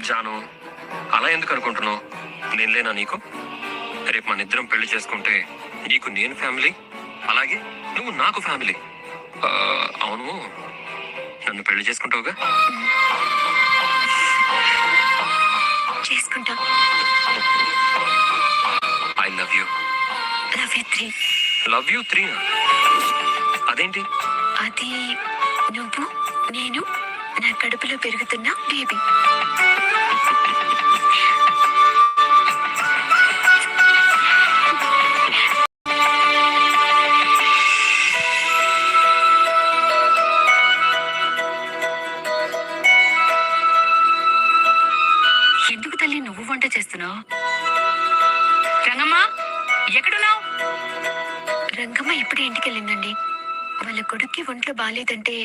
జాను అలా ఎందుకు అనుకుంటున్నావు? నేను లేనా నీకు? రేపు మన ఇద్దరం పెళ్ళి చేసుకుంటే నీకు నేను ఫ్యామిలీ అలాగే నువ్వు నాకు ఫ్యామిలీ. అవును. నన్ను పెళ్ళి చేసుకుంటావుగా? చేసుకుంటాం. I love you. Love you three. Love you three అదేంటి? అది నువ్వు నేను నా కడుపులో పెరుగుతున్న బేబీ. ఎందుకు తల్లి నువ్వు వంట చేస్తున్నావు? రంగమ్మ ఎక్కడున్నావు? రంగమ్మ ఇప్పుడే ఇంటికి వెళ్ళిందండి వాళ్ళ కొడుక్కి ఒంట్లో బాగాలేదంటే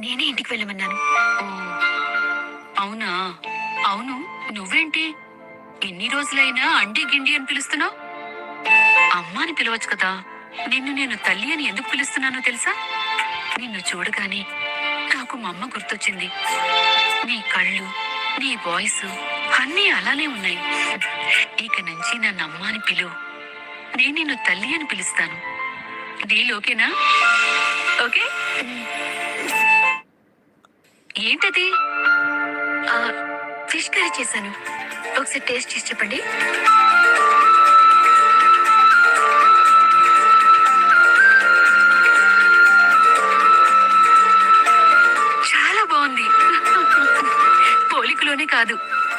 నేనే ఇంటికి వెళ్ళమన్నాను. ఓ అవునా? అవును. నువ్వేంటి? ఎన్ని రోజులైనా అండి గిండి అని పిలుస్తున్నావు? అమ్మ అని పిలవచ్చు కదా. నిన్ను నేను తల్లి అని ఎందుకు పిలుస్తున్నానో తెలుసా? నిన్ను చూడగానే నాకు మా అమ్మ గుర్తొచ్చింది. నీ కళ్ళు నీ వాయిస్ అన్నీ అలానే ఉన్నాయి. ఇక నుంచి నన్ను అమ్మ అని పిలువు. నేను నిన్ను తల్లి అని పిలుస్తాను. డీల్ ఓకేనా ఓకే? ఏంటది? ఫిష్ కర్రీ చేశాను. ఒకసారి టేస్ట్ చేసి చెప్పండి. చాలా బాగుంది. పోలికలోనే కాదు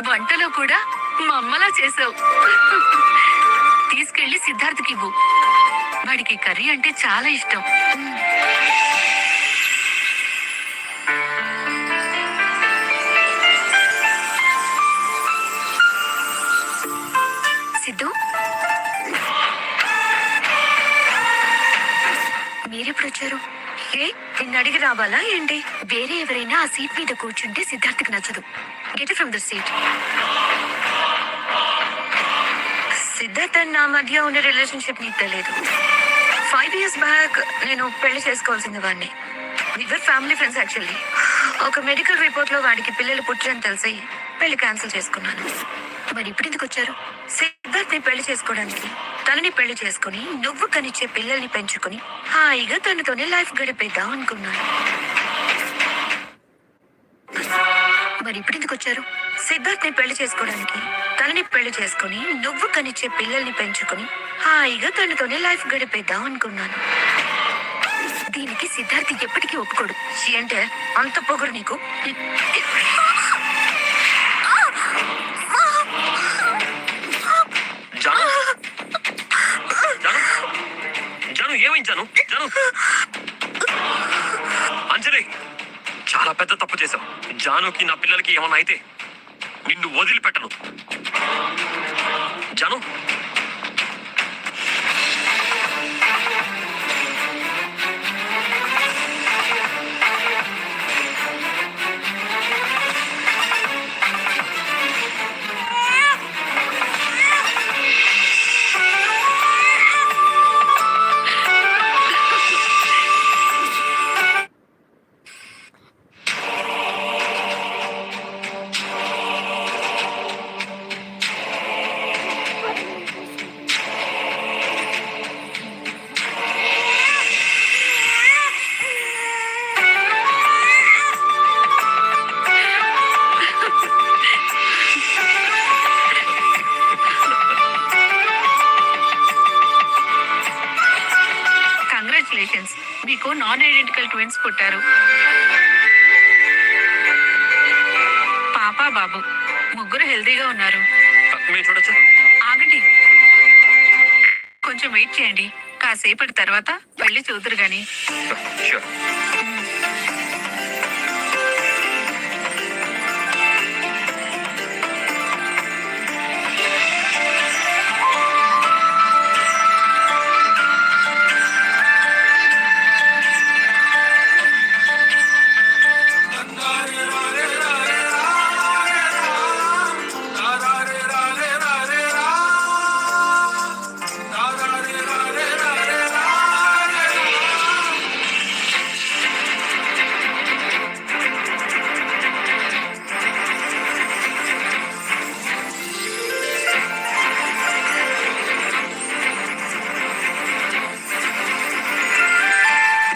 వంటలో కూడా మా అమ్మలా చేసావు తీసుకెళ్ళి సిద్ధార్థకి ఇవ్వు. వాడికి కర్రీ అంటే చాలా ఇష్టం. మీరెప్పుడు వచ్చారు ఏ? నిన్ను అడిగి రావాలా ఏంటి? వేరే ఎవరైనా ఆ సీట్ మీద కూర్చుంటే సిద్ధార్థకి నచ్చదు. Get from the seat Siddharth నా మధ్య ఉన్న రిలేషన్షిప్ నీకు తెలియదు ఫైవ్ ఇయర్స్ బ్యాక్ నేను పెళ్ళి చేసుకోవాల్సింది వాడిని వివర్ ఫ్యామిలీ ఫ్రెండ్స్ యాక్చువల్లీ ఒక మెడికల్ రిపోర్ట్లో వాడికి పిల్లలు పుట్టరని తెలిసి పెళ్ళి క్యాన్సిల్ చేసుకున్నాను. మరి ఇప్పుడు ఎందుకు వచ్చారు? సిద్ధార్థ్ని పెళ్ళి చేసుకోవడానికి. తనని పెళ్ళి చేసుకుని నువ్వు కనిచ్చే పిల్లల్ని పెంచుకుని హాయిగా తనతోనే లైఫ్ గడిపేద్దాం అనుకున్నాను. మరి ఇప్పుడు ఎందుకు వచ్చారు? సిద్ధార్థ్ని పెళ్ళి చేసుకోవడానికి తనని పెళ్ళి చేసుకుని నువ్వు కనిచ్చే పిల్లల్ని పెంచుకుని హాయిగా తనతోనే లైఫ్ గడిపేద్దాం అనుకున్నాను. దీనికి సిద్ధార్థ్ ఎప్పటికీ ఒప్పుకోడు. అంటే అంత పొగరు నీకు? అంజలి చాలా పెద్ద తప్పు చేశావు. జానుకి నా పిల్లలకి ఏమన్నా అయితే నిన్ను వదిలిపెట్టను. జాను బాబు. ముగ్గురు హెల్తీగా ఉన్నారు. చూడొచ్చా? ఆగండి. కొంచెం వెయిట్ చేయండి. కాసేపటి తర్వాత పెళ్ళి చూదురు గాని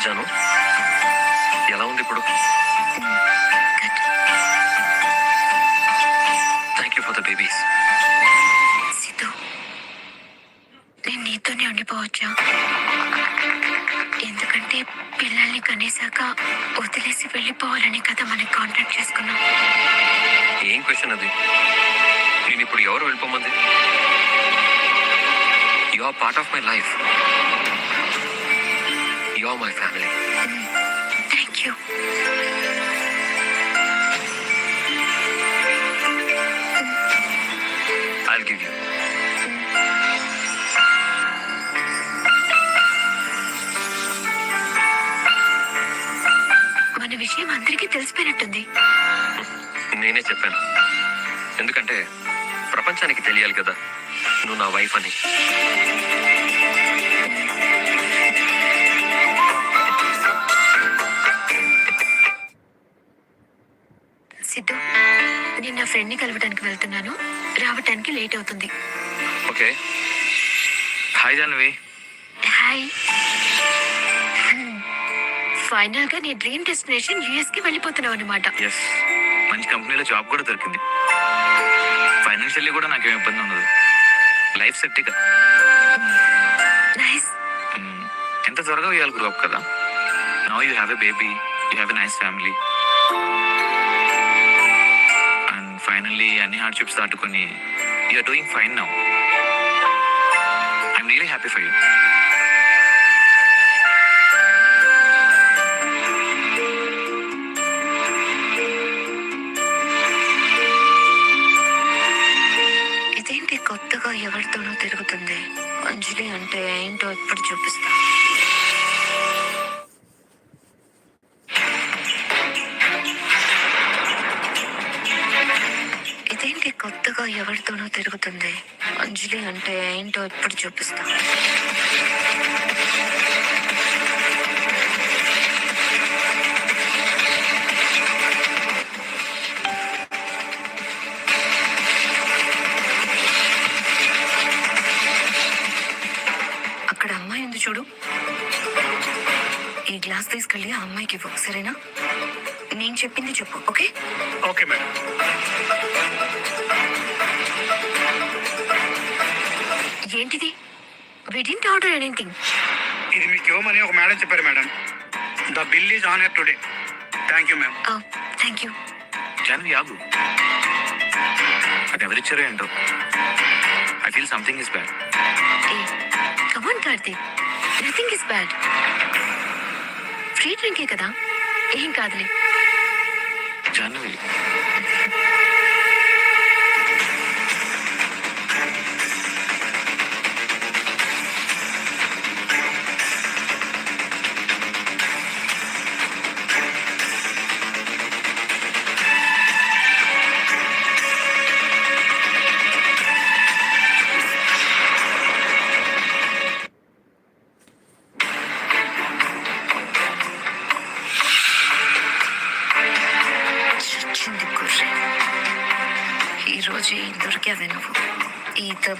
వచ్చాను. ఎలా ఉంది ఇప్పుడు? Thank you for the babies నేను నీతోనే ఉండిపోవచ్చా? ఎందుకంటే పిల్లల్ని కనేశాక వదిలేసి వెళ్ళిపోవాలని కదా మనం కాంటాక్ట్ చేసుకున్నాం. ఏం క్వశ్చన్ అది? నేను ఇప్పుడు ఎవరు వెళ్ళిపోమంది? You are part of my life are my family thank you I'll give you మన విషయం అందరికీ తెలిసిపోయినట్టుంది. నేనే చెప్పాను. ఎందుకంటే ప్రపంచానికి తెలియాలి కదా. నువ్వు నా వైఫ్ అని. వెళ్తున్నాను. రావటానికి లేట్ అవుతుంది. ఓకే. Hi Janvi hi. ఫైనల్గా నీ డ్రీమ్ డెస్టినేషన్ యుఎస్కి వెళ్ళిపోతున్నావు అనమాట ఎస్ మంచి కంపెనీలో జాబ్ కూడా దొరికింది. ఫైనాన్షియల్లీ కూడా నాకేం ఇబ్బంది ఉండదు. లైఫ్ సెట్ ఇక. నైస్. ఎంత త్వరగా ఇవ్వాలి గ్రో అప్ కదా. Now you have a baby you have a nice family అన్ని హార్డ్షిప్స్ దాటుకొని you're doing fine now I'm really happy for you ఇదేంటి కొత్తగా ఎవరితోనో తిరుగుతుంది? అంజలి అంటే ఏంటో ఇప్పుడు చూపిస్తాను. ఎవరితోనో తిరుగుతుంది. అంజలి అంటే ఏంటో ఇప్పుడు చూపిస్తా. అక్కడ అమ్మాయి ఉంది చూడు. ఈ గ్లాస్ తీసుకెళ్ళి ఆ అమ్మాయికి ఇవ్వు సరేనా? నేను చెప్పింది చెప్పు ఓకే? Okay madam. ఏంటిది? విడింట్ ఆర్డర్ ఎనీథింగ్ ఇది మీకు ఇవ్వమని ఒక మేడం చెప్పారు madam. The bill is on her today thank you ma'am thank you Janvi ఆగు అది ఎవరిచ్చారో ఏంటో? I feel something is bad come on Karthik nothing is bad free డ్రింకే కదా? ఏం కాదులే. జాన్వి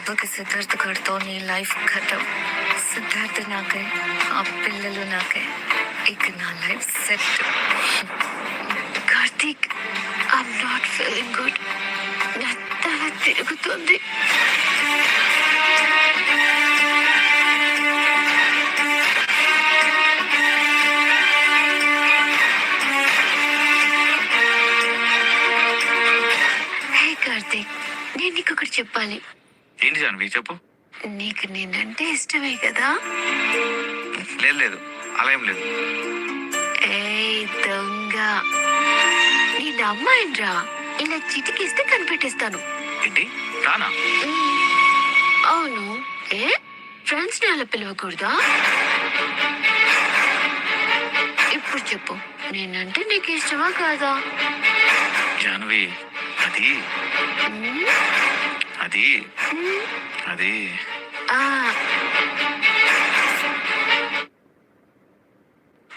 ఈ దెబ్బకి సిద్ధార్థ్ నీ లైఫ్ ఖతం సిద్ధార్థ్ నాకే ఆ పిల్లలు నాకే ఇక నా life set Karthik I'm not feeling good నా తల తిరుగుతుంది. హే కార్తీక్ నేను నీకు ఒకటి చెప్పాలి. ఏంటి జాన్వి చెప్పు? నీకు నేనంటే ఇష్టమే కదా? లేదు లేదు. అలా ఏం లేదు. ఏయ్ దొంగ. నేను అమ్మాయినరా ఇలా చిటికిస్తే కనిపెట్టేస్తాను. ఏంటి? రానా? అవును. ఏ? ఫ్రెండ్స్ని అలా పిలవకూడదా? ఇప్పుడు చెప్పు. నేనంటే నీకు ఇష్టమా కాదా? జాన్వి అది మ్, అది. అది. ఆ.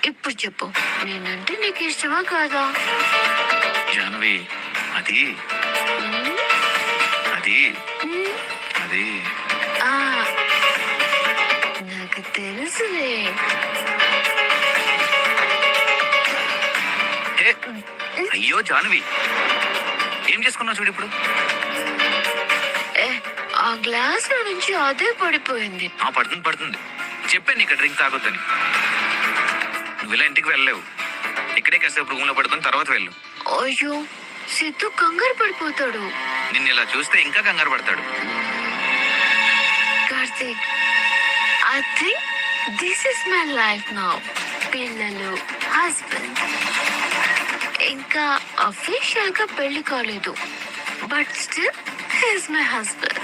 ఇప్పుడు చెప్పు. నేనంటే నీకు ఇష్టమా కాదా? జాన్వి అది. అది. అది. ఆ. నాకు తెలుసులే. అయ్యో జాన్వి. ఏం చేసుకున్నావు చూడు ఇప్పుడు? గ్లాస్లో నుంచి అదే పడిపోయింది. ఆ పడుతుంది పడుతుంది. చెప్పాను నీకు డ్రింక్ తాగొద్దని. నువ్వు ఇలా ఇంటికి వెళ్ళలేవు. ఇక్కడే కాసేపు రూమ్లో పడుకొని తర్వాత వెళ్ళు. అయ్యో సిద్ధు కంగారు పడిపోతాడు. నిన్ను ఇలా చూస్తే ఇంకా కంగారు పడతాడు. Karthik I think this is my life now పిల్లలు హస్బెండ్ ఇంకా అఫీషియల్గా పెళ్ళి కాలేదు. But still he's my husband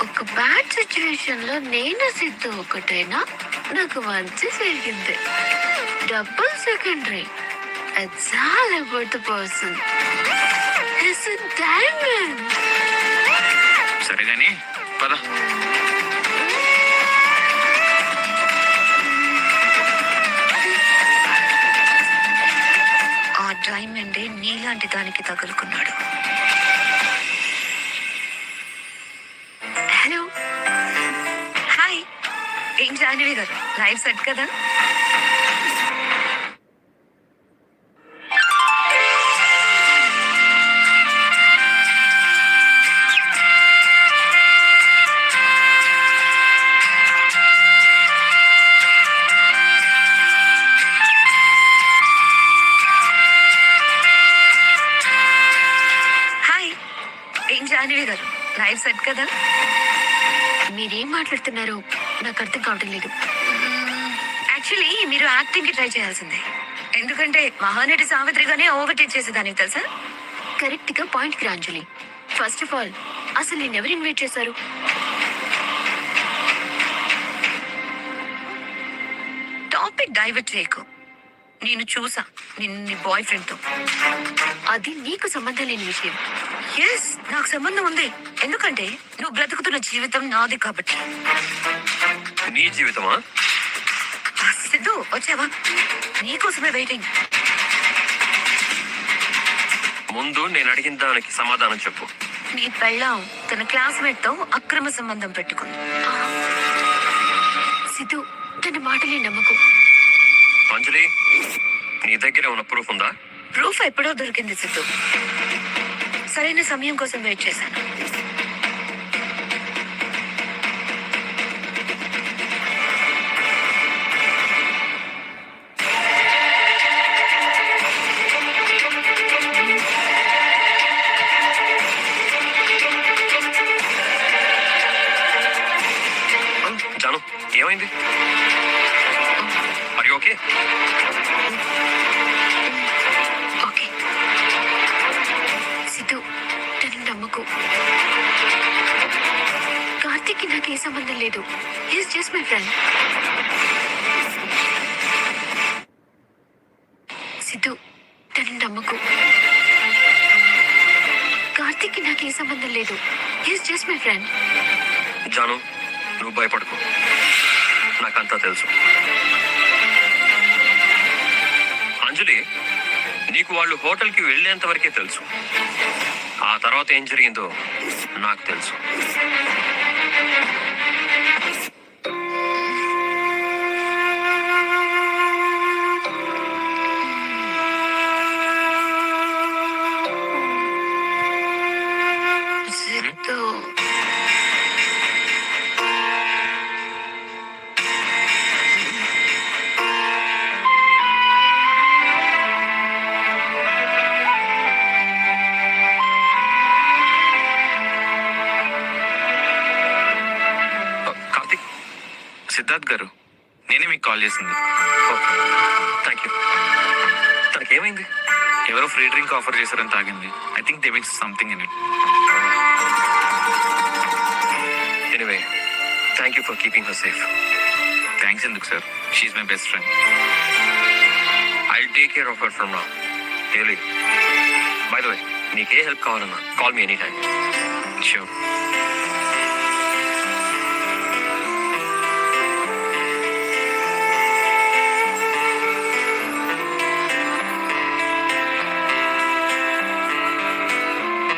ఒక బ్యాడ్ సిచ్యువేషన్లో నేను సిద్ధు ఒకటైనా? నాకు మంచి జరిగింది. Double secondary it's all about the person he's diamond సరే పద. ఆ డైమండే నీలాంటి దానికి తగులుకున్నాడు. లైఫ్ లైవ్ సెట్ కదా? హాయ్ ఏం జాహ్నవి గారు? లైవ్ సెట్ కదా? మీరేం మాట్లాడుతున్నారు? నాకు అర్థం కావడం లేదు. మీరు యాక్టింగ్కి ట్రై చేయాల్సిందే. ఎందుకంటే మహానటి సావిత్రిగానే ఓవర్టేక్ చేసేదానికి తెలుసా? కరెక్ట్గా పాయింట్కి అంజలి. ఫస్ట్ ఆఫ్ ఆల్ అసలు నేను ఎవరు ఇన్వైట్ చేశారు? టాపిక్ డైవర్ట్ చేయకు. నేను చూసా నిన్ను నీ బాయ్ ఫ్రెండ్తో అది నీకు సంబంధం లేని విషయం. ఎస్ నాకు సంబంధం ఉంది. ఎందుకంటే నువ్వు బ్రతుకుతున్న జీవితం నాది కాబట్టి. నీ జీవితమా? సిద్ధు వచ్చావా? నీకోసమే వెయిటింగ్. ముందు నేను అడిగిన దానికి సమాధానం చెప్పు. నీ పెళ్ళాం తన క్లాస్మేట్తో అక్రమ సంబంధం పెట్టుకుంది. సిద్ధు తన మాటలే నమ్మకు. అంజలి నీ దగ్గర ఉన్న ప్రూఫ్ ఉందా? ప్రూఫ్ ఎప్పుడో దొరికింది సిద్ధు. సరైన సమయం కోసం వెయిట్ చేశాను. అంతా తెలుసు. అంజలి నీకు వాళ్ళు హోటల్కి వెళ్ళేంత వరకే తెలుసు. ఆ తర్వాత ఏం జరిగిందో నాకు తెలుసు. డ్రింక్ ఆఫర్ చేశారని తాగింది. I think they mix something in it anyway thank you for keeping her safe thanks ఎందుకు sir she's my best friend I take care of her from నా రియలీ బై ద వే నీకే help కావాలన్నా. Call me any time sure